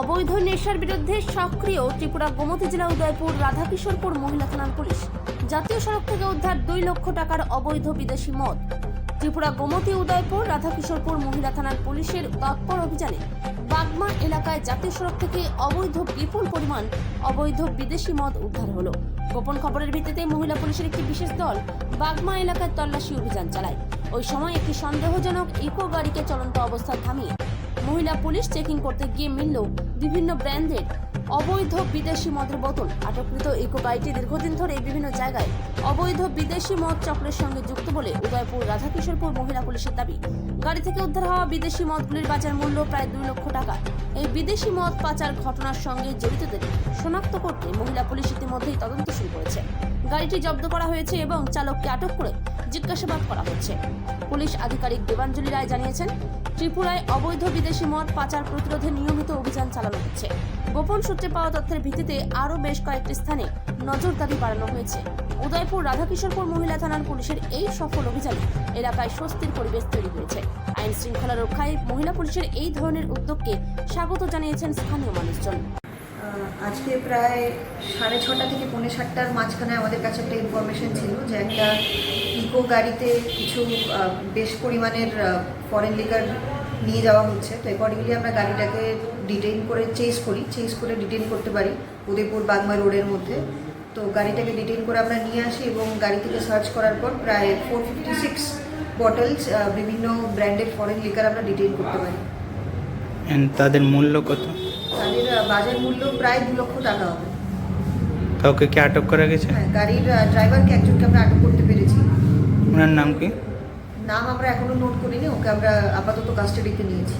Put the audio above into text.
অবৈধ নেশার বিরুদ্ধে সক্রিয় ত্রিপুরা গোমতী জেলা উদয়পুর রাধাকিশোরপুর মহিলা থানার পুলিশ। জাতীয় সড়ক থেকে উদ্ধার দুই লক্ষ টাকার অবৈধ বিদেশি মদ। ত্রিপুরা গোমতী উদয়পুর রাধাকিশোরপুর মহিলা থানার পুলিশের তৎপর অভিযানে বাগমা এলাকায় জাতীয় সড়ক থেকে অবৈধ বিপুল পরিমাণ অবৈধ বিদেশি মদ উদ্ধার হলো। গোপন খবরের ভিত্তিতে মহিলা পুলিশের একটি বিশেষ দল বাগমা এলাকায় তল্লাশি অভিযান চালায়। ওই সময় একটি সন্দেহজনক ইকো গাড়িকে চলন্ত অবস্থায় থামিয়ে মহিলা পুলিশ চেকিং করতে গিয়ে মিলল বিভিন্ন ব্র্যান্ডের অবৈধ বিদেশি মদের বোতল। আটককৃত ইকো গাড়িটি দীর্ঘদিন ধরে বিভিন্ন জায়গায় অবৈধ বিদেশি মদ চক্রের সঙ্গে যুক্ত বলে উদয়পুর রাধাকিশোরপুর মহিলা পুলিশের দাবি। গাড়ি থেকে উদ্ধার হওয়া বিদেশি মদগুলির বাজার মূল্য প্রায় দুই লক্ষ টাকা। এই বিদেশি মদ পাচার ঘটনার সঙ্গে জড়িতদের শনাক্ত করতে মহিলা পুলিশ ইতিমধ্যেই তদন্ত শুরু করেছে। গাড়িটি জব্দ করা হয়েছে এবং চালককে আটক করে জিজ্ঞাসাবাদ করা হচ্ছে। পুলিশ আধিকারিক দেবাঞ্জলি রায় জানিয়েছেন, ত্রিপুরায় অবৈধ বিদেশি মদ পাচার প্রতিরোধে নিয়মিত অভিযান চালানো হচ্ছে। গোপন সূত্রে পাওয়া তথ্যের ভিত্তিতে আরও বেশ কয়েকটি স্থানে নজরদারি বাড়ানো হয়েছে। উদয়পুর রাধাকিশোরপুর মহিলা থানার পুলিশের এই সফল অভিযানে এলাকায় স্বস্তির পরিবেশ তৈরি হয়েছে। আইন শৃঙ্খলা রক্ষায় মহিলা পুলিশের এই ধরনের উদ্যোগকে স্বাগত জানিয়েছেন স্থানীয় মানুষজন। আজকে প্রায় সাড়ে ছটা থেকে পৌনে সাতটার মাঝখানে আমাদের কাছে একটা ইনফরমেশন ছিল যে একটা ইকো গাড়িতে কিছু বেশ পরিমাণের ফরেন লিকার নিয়ে যাওয়া হচ্ছে। তো অ্যাকর্ডিংলি আমরা গাড়িটাকে ডিটেইন করে চেস করি। চেস করে ডিটেইন করতে পারি উদয়পুর বাগমা রোডের মধ্যে। তো গাড়িটাকে ডিটেইন করে আমরা নিয়ে আসি এবং গাড়ি থেকে সার্চ করার পর প্রায় ফোর ফিফটি সিক্স বটলস বিভিন্ন ব্র্যান্ডের ফরেন লিকার আমরা ডিটেইন করতে পারি। তাদের মূল্য কত? তাদের বাজার মূল্য প্রায় দু লক্ষ টাকা হবে। কাউকে কি আটক করা গেছে? হ্যাঁ গাড়ির ড্রাইভারকে একজনকে আমরা আটক করতে পেরেছি। ওনার নাম কি? নাম আমরা এখনও নোট করিনি ওকে আমরা আপাতত কাস্টাডিতে নিয়েছি।